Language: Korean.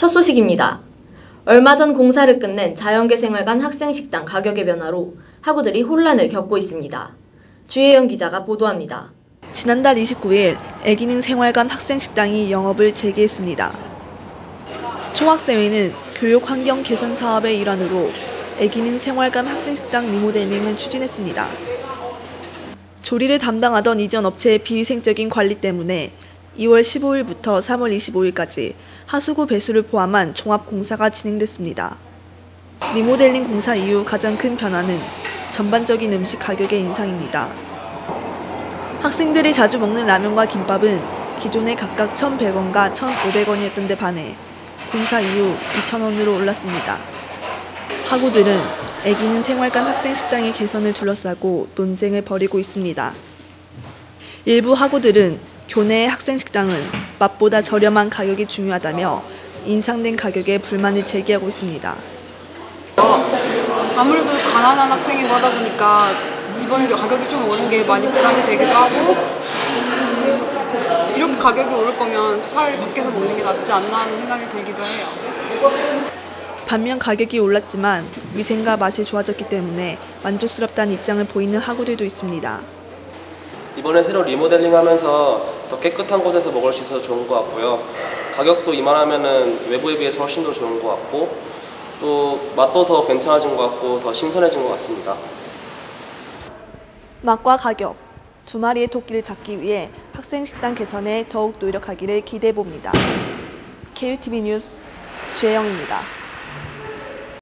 첫 소식입니다. 얼마 전 공사를 끝낸 자연계생활관 학생식당 가격의 변화로 학우들이 혼란을 겪고 있습니다. 주혜영 기자가 보도합니다. 지난달 29일 애기능 생활관 학생식당이 영업을 재개했습니다. 총학생회는 교육 환경 개선 사업의 일환으로 애기능 생활관 학생식당 리모델링을 추진했습니다. 조리를 담당하던 이전 업체의 비위생적인 관리 때문에 2월 15일부터 3월 25일까지 하수구 배수를 포함한 종합 공사가 진행됐습니다. 리모델링 공사 이후 가장 큰 변화는 전반적인 음식 가격의 인상입니다. 학생들이 자주 먹는 라면과 김밥은 기존에 각각 1,100원과 1,500원이었던 데 반해 공사 이후 2,000원으로 올랐습니다. 학우들은 애기는 생활관 학생 식당의 개선을 둘러싸고 논쟁을 벌이고 있습니다. 일부 학우들은 교내의 학생 식당은 맛보다 저렴한 가격이 중요하다며 인상된 가격에 불만을 제기하고 있습니다. 아무래도 가난한 학생이고 하다 보니까 이번에도 가격이 좀 오른 게 많이 부담이 되기도 하고 이렇게 가격이 오를 거면 차라리 밖에서 먹는 게 낫지 않나 하는 생각이 들기도 해요. 반면 가격이 올랐지만 위생과 맛이 좋아졌기 때문에 만족스럽다는 입장을 보이는 학우들도 있습니다. 이번에 새로 리모델링 하면서 더 깨끗한 곳에서 먹을 수 있어서 좋은 것 같고요. 가격도 이만하면은 외부에 비해서 훨씬 더 좋은 것 같고 또 맛도 더 괜찮아진 것 같고 더 신선해진 것 같습니다. 맛과 가격, 두 마리의 토끼를 잡기 위해 학생 식당 개선에 더욱 노력하기를 기대해 봅니다. KUTV 뉴스 주혜영입니다.